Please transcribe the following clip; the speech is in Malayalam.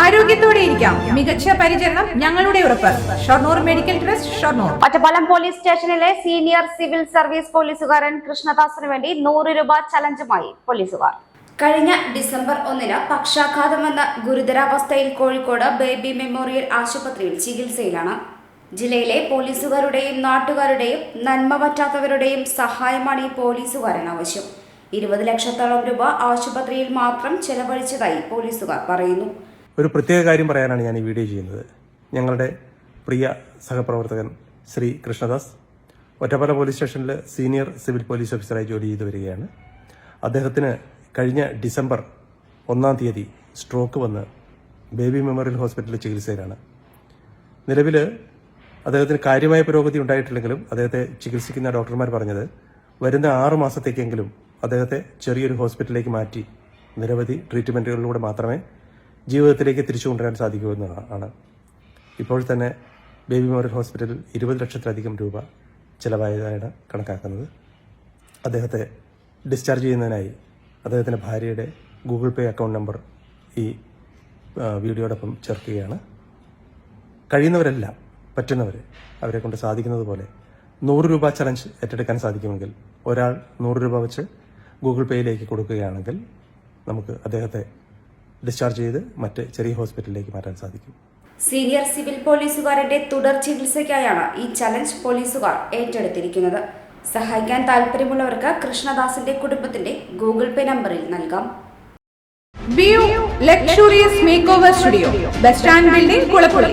ആരോഗ്യത്തോടെ ഇരിക്കാം. മികച്ച പരിചരണം ഞങ്ങളുടെ ഉറപ്പ്. Shoranur medical trust Shoranur. Ottapalam police സ്റ്റേഷനിലെ സീനിയർ സിവിൽ സർവീസ് പോലീസുകാരൻ കൃഷ്ണദാസിന് വേണ്ടി നൂറ് രൂപ ചലഞ്ചുമായി പോലീസുകാർ. കഴിഞ്ഞ ഡിസംബർ ഒന്നിന് പക്ഷാഘാതം വന്ന ഗുരുതരാവസ്ഥയിൽ കോഴിക്കോട് ബേബി മെമ്മോറിയൽ ആശുപത്രിയിൽ ചികിത്സയിലാണ്. ജില്ലയിലെ പോലീസുകാരുടെയും നാട്ടുകാരുടെയും നന്മ പറ്റാത്തവരുടെയും സഹായമാണ് ഈ പോലീസുകാരൻ ആവശ്യം. ഇരുപത് ലക്ഷത്തോളം രൂപ ആശുപത്രിയിൽ മാത്രം ചെലവഴിച്ചതായി പോലീസുകാർ പറയുന്നു. ഒരു പ്രത്യേക കാര്യം പറയാനാണ് ഞാൻ ഈ വീഡിയോ ചെയ്യുന്നത്. ഞങ്ങളുടെ പ്രിയ സഹപ്രവർത്തകൻ ശ്രീ കൃഷ്ണദാസ് ഒറ്റപ്പാല പോലീസ് സ്റ്റേഷനിൽ സീനിയർ സിവിൽ പോലീസ് ഓഫീസറായി ജോലി ചെയ്തു വരികയാണ്. അദ്ദേഹത്തിന് കഴിഞ്ഞ ഡിസംബർ ഒന്നാം തീയതി സ്ട്രോക്ക് വന്ന് ബേബി മെമ്മോറിയൽ ഹോസ്പിറ്റലിൽ ചികിത്സയിലാണ്. നിലവിൽ അദ്ദേഹത്തിന് കാര്യമായ പുരോഗതി ഉണ്ടായിട്ടില്ലെങ്കിലും അദ്ദേഹത്തെ ചികിത്സിക്കുന്ന ഡോക്ടർമാർ പറഞ്ഞത് വരുന്ന ആറു മാസത്തേക്കെങ്കിലും അദ്ദേഹത്തെ ചെറിയൊരു ഹോസ്പിറ്റലിലേക്ക് മാറ്റി നിരവധി ട്രീറ്റ്മെന്റുകളിലൂടെ മാത്രമേ ജീവിതത്തിലേക്ക് തിരിച്ചു കൊണ്ടുവരാൻ സാധിക്കുമെന്നതാണ് ഇപ്പോൾ തന്നെ ബേബി മെമ്മോറിയൽ ഹോസ്പിറ്റലിൽ ഇരുപത് ലക്ഷത്തിലധികം രൂപ ചിലവായതായാണ് കണക്കാക്കുന്നത്. അദ്ദേഹത്തെ ഡിസ്ചാർജ് ചെയ്യുന്നതിനായി അദ്ദേഹത്തിന്റെ ഭാര്യയുടെ ഗൂഗിൾ പേ അക്കൗണ്ട് നമ്പർ ഈ വീഡിയോടൊപ്പം ചേർക്കുകയാണ്. കഴിയുന്നവരെല്ലാം പറ്റുന്നവർ അവരെ കൊണ്ട് സാധിക്കുന്നത് പോലെ നൂറ് രൂപ ചലഞ്ച് ഏറ്റെടുക്കാൻ സാധിക്കുമെങ്കിൽ ഒരാൾ നൂറ് രൂപ വെച്ച് ഗൂഗിൾ പേയിലേക്ക് കൊടുക്കുകയാണെങ്കിൽ നമുക്ക് അദ്ദേഹത്തെ ഡിസ്ചാർജ് ചെയ്ത് മറ്റ് ചെറിയ ഹോസ്പിറ്റലിലേക്ക് മാറ്റാൻ സാധിക്കും. സീനിയർ സിവിൽ പോലീസുകാരുടെ തുടർ ചികിത്സയ്ക്കായാണ് ഈ ചലഞ്ച് പോലീസുകാർ ഏറ്റെടുത്തിരിക്കുന്നത്. സഹായിക്കാൻ താല്പര്യമുള്ളവർക്ക് കൃഷ്ണദാസിന്റെ കുടുംബത്തിന്റെ ഗൂഗിൾ പേ നമ്പറിൽ നൽകാം. Luxurious make over studio bus stand building Kulappully